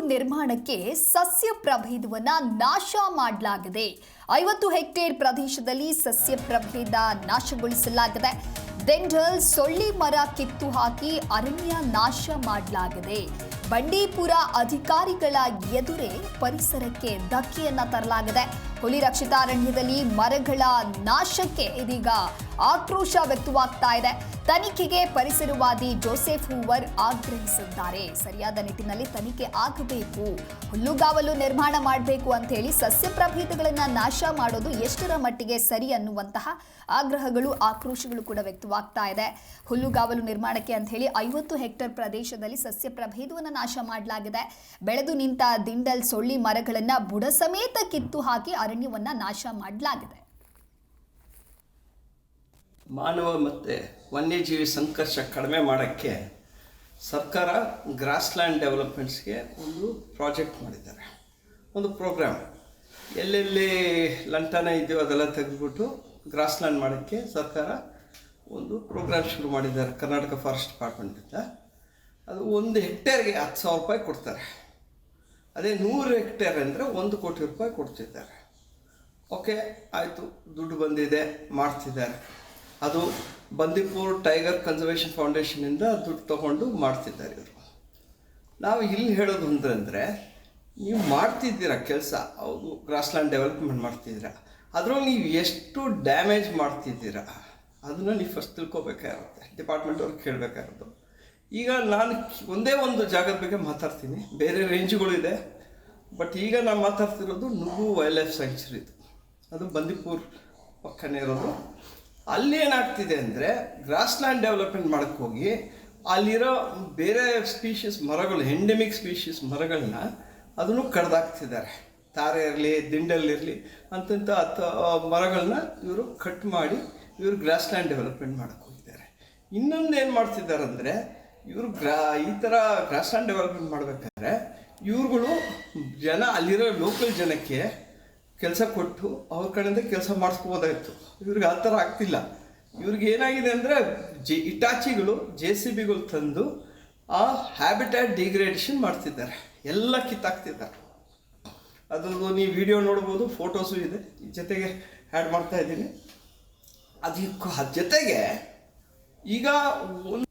ನಿರ್ಮಾಣಕ್ಕೆ ಸಸ್ಯ ಪ್ರಭೇದವನ್ನ ನಾಶ ಮಾಡಲಾಗಿದೆ. ಐವತ್ತು ಹೆಕ್ಟೇರ್ ಪ್ರದೇಶದಲ್ಲಿ ಸಸ್ಯ ಪ್ರಭೇದ ನಾಶಗೊಳಿಸಲಾಗಿದೆ. ದೆಂಡಲ್ ಸೊಳ್ಳಿ ಮರ ಕಿತ್ತು ಹಾಕಿ ಅರಣ್ಯ ನಾಶ ಮಾಡಲಾಗಿದೆ. ಬಂಡೀಪುರ ಅಧಿಕಾರಿಗಳ ಎದುರೇ ಪರಿಸರಕ್ಕೆ ಧಕ್ಕೆಯನ್ನ ತರಲಾಗಿದೆ. ಹುಲಿ ರಕ್ಷಿತಾರಣ್ಯದಲ್ಲಿ ಮರಗಳ ನಾಶಕ್ಕೆ ಇದೀಗ ಆಕ್ರೋಶ ವ್ಯಕ್ತವಾಗ್ತಾ ಇದೆ. ತನಿಖೆಗೆ ಪರಿಸರವಾದಿ ಜೋಸೆಫ್ ಹೂವರ್ ಆಗ್ರಹಿಸಿದ್ದಾರೆ. ಸರಿಯಾದ ನಿಟ್ಟಿನಲ್ಲಿ ತನಿಖೆ ಆಗಬೇಕು. ಹುಲ್ಲುಗಾವಲು ನಿರ್ಮಾಣ ಮಾಡಬೇಕು ಅಂತ ಹೇಳಿ ಸಸ್ಯ ಪ್ರಭೇದಗಳನ್ನ ನಾಶ ಮಾಡೋದು ಎಷ್ಟರ ಮಟ್ಟಿಗೆ ಸರಿ ಅನ್ನುವಂತಹ ಆಗ್ರಹಗಳು, ಆಕ್ರೋಶಗಳು ಕೂಡ ವ್ಯಕ್ತವಾಗ್ತಾ ಇದೆ. ಹುಲ್ಲುಗಾವಲು ನಿರ್ಮಾಣಕ್ಕೆ ಅಂತ ಹೇಳಿ ಐವತ್ತು ಹೆಕ್ಟೇರ್ ಪ್ರದೇಶದಲ್ಲಿ ಸಸ್ಯ ಪ್ರಭೇದವನ್ನು ನಾಶ ಮಾಡಲಾಗಿದೆ. ಬೆಳೆದು ನಿಂತ ದಿಂಡಲ್ ಸೊಳ್ಳಿ ಮರಗಳನ್ನ ಬುಡ ಸಮೇತ ಕಿತ್ತು ಹಾಕಿ ಅರಣ್ಯವನ್ನ ನಾಶ ಮಾಡಲಾಗಿದೆ. ಮಾನವ ಮತ್ತು ವನ್ಯಜೀವಿ ಸಂಘರ್ಷ ಕಡಿಮೆ ಮಾಡೋಕ್ಕೆ ಸರ್ಕಾರ ಗ್ರಾಸ್ಲ್ಯಾಂಡ್ ಡೆವಲಪ್ಮೆಂಟ್ಸ್ಗೆ ಒಂದು ಪ್ರಾಜೆಕ್ಟ್ ಮಾಡಿದ್ದಾರೆ. ಒಂದು ಪ್ರೋಗ್ರಾಮ್ ಎಲ್ಲೆಲ್ಲಿ ಲಂಟನ ಇದೆಯೋ ಅದೆಲ್ಲ ತೆಗೆದುಬಿಟ್ಟು ಗ್ರಾಸ್ಲ್ಯಾಂಡ್ ಮಾಡೋಕ್ಕೆ ಸರ್ಕಾರ ಒಂದು ಪ್ರೋಗ್ರಾಮ್ ಶುರು ಮಾಡಿದ್ದಾರೆ ಕರ್ನಾಟಕ ಫಾರೆಸ್ಟ್ ಡಿಪಾರ್ಟ್ಮೆಂಟಿಂದ ಅದು ಒಂದು ಹೆಕ್ಟೇರ್ಗೆ ಹತ್ತು ಸಾವಿರ ರೂಪಾಯಿ ಕೊಡ್ತಾರೆ. ಅದೇ ನೂರು ಹೆಕ್ಟೇರ್ ಅಂದರೆ ಒಂದು ಕೋಟಿ ರೂಪಾಯಿ ಕೊಡ್ತಿದ್ದಾರೆ. ಓಕೆ, ಆಯಿತು. ದುಡ್ಡು ಬಂದಿದೆ, ಮಾಡ್ತಿದ್ದಾರೆ. ಅದು ಬಂದಿಪುರ್ ಟೈಗರ್ ಕನ್ಸರ್ವೇಷನ್ ಫೌಂಡೇಶನಿಂದ ದುಡ್ಡು ತಗೊಂಡು ಮಾಡ್ತಿದ್ದಾರೆ ಇವರು. ನಾವು ಇಲ್ಲಿ ಹೇಳೋದು ಅಂದರೆ ನೀವು ಮಾಡ್ತಿದ್ದೀರಾ ಕೆಲಸ, ಹೌದು ಗ್ರಾಸ್ಲ್ಯಾಂಡ್ ಡೆವಲಪ್ಮೆಂಟ್ ಮಾಡ್ತಿದ್ದೀರಾ, ಅದರಲ್ಲಿ ನೀವು ಎಷ್ಟು ಡ್ಯಾಮೇಜ್ ಮಾಡ್ತಿದ್ದೀರಾ, ಅದನ್ನು ನೀವು ಫಸ್ಟ್ ತಿಳ್ಕೊಬೇಕಾಗಿರುತ್ತೆ ಡಿಪಾರ್ಟ್ಮೆಂಟ್ ಅವ್ರಿಗೆ ಕೇಳಬೇಕಾಗಿರೋದು ಈಗ ನಾನು ಒಂದೇ ಒಂದು ಜಾಗದ ಬಗ್ಗೆ ಮಾತಾಡ್ತೀನಿ, ಬೇರೆ ರೇಂಜ್ಗಳು ಇದೆ ಬಟ್ ಈಗ ನಾನು ಮಾತಾಡ್ತಿರೋದು ನುಗು ವೈಲ್ಡ್ ಲೈಫ್ ಸ್ಯಾಂಕ್ಚುರಿದು ಅದು ಬಂದಿಪುರ್ ಪಕ್ಕನೇ ಇರೋದು. ಅಲ್ಲಿ ಏನಾಗ್ತಿದೆ ಅಂದರೆ ಗ್ರಾಸ್ಲ್ಯಾಂಡ್ ಡೆವಲಪ್ಮೆಂಟ್ ಮಾಡೋಕ್ಕೆ ಹೋಗಿ ಅಲ್ಲಿರೋ ಬೇರೆ ಸ್ಪೀಷೀಸ್ ಮರಗಳು ಎಂಡೆಮಿಕ್ ಸ್ಪೀಷೀಸ್ ಮರಗಳನ್ನ ಅದನ್ನು ಕಡ್ದಾಕ್ತಿದ್ದಾರೆ. ತಾರೆ ಇರಲಿ ದಿಂಡಲ್ಲಿರಲಿ ಅಂತಂತ ಹತ್ತು ಮರಗಳನ್ನ ಇವರು ಕಟ್ ಮಾಡಿ ಇವರು ಗ್ರಾಸ್ಲ್ಯಾಂಡ್ ಡೆವಲಪ್ಮೆಂಟ್ ಮಾಡಕ್ಕೆ ಹೋಗಿದ್ದಾರೆ ಇನ್ನೊಂದು ಏನು ಮಾಡ್ತಿದ್ದಾರೆ ಅಂದರೆ ಇವರು ಗ್ರಾ ಈ ಥರ ಗ್ರಾಸ್ಲ್ಯಾಂಡ್ ಡೆವಲಪ್ಮೆಂಟ್ ಮಾಡಬೇಕಾದ್ರೆ ಇವ್ರುಗಳು ಜನ ಅಲ್ಲಿರೋ ಲೋಕಲ್ ಜನಕ್ಕೆ ಕೆಲಸ ಕೊಟ್ಟು ಅವ್ರ ಕಡೆಯಿಂದ ಕೆಲಸ ಮಾಡಿಸ್ಕೋಬೋದಾಗಿತ್ತು ಇವ್ರಿಗೆ ಆ ಥರ ಆಗ್ತಿಲ್ಲ. ಇವ್ರಿಗೆ ಏನಾಗಿದೆ ಅಂದರೆ ಜೆ ಇಟಾಚಿಗಳು, ಜೆ ಸಿ ಬಿಗಳು ತಂದು ಆ ಹ್ಯಾಬಿಟ್ಯಾಟ್ ಡಿಗ್ರೇಡೇಷನ್ ಮಾಡ್ತಿದ್ದಾರೆ. ಎಲ್ಲ ಕಿತ್ತಾಕ್ತಿದ್ದಾರೆ ಅದೊಂದು ನೀವು ವಿಡಿಯೋ ನೋಡ್ಬೋದು ಫೋಟೋಸು ಇದೆ. ಜೊತೆಗೆ ಆ್ಯಡ್ ಮಾಡ್ತಾ ಇದ್ದೀನಿ. ಅದಕ್ಕೆ ಜೊತೆಗೆ ಈಗ ಒಂದು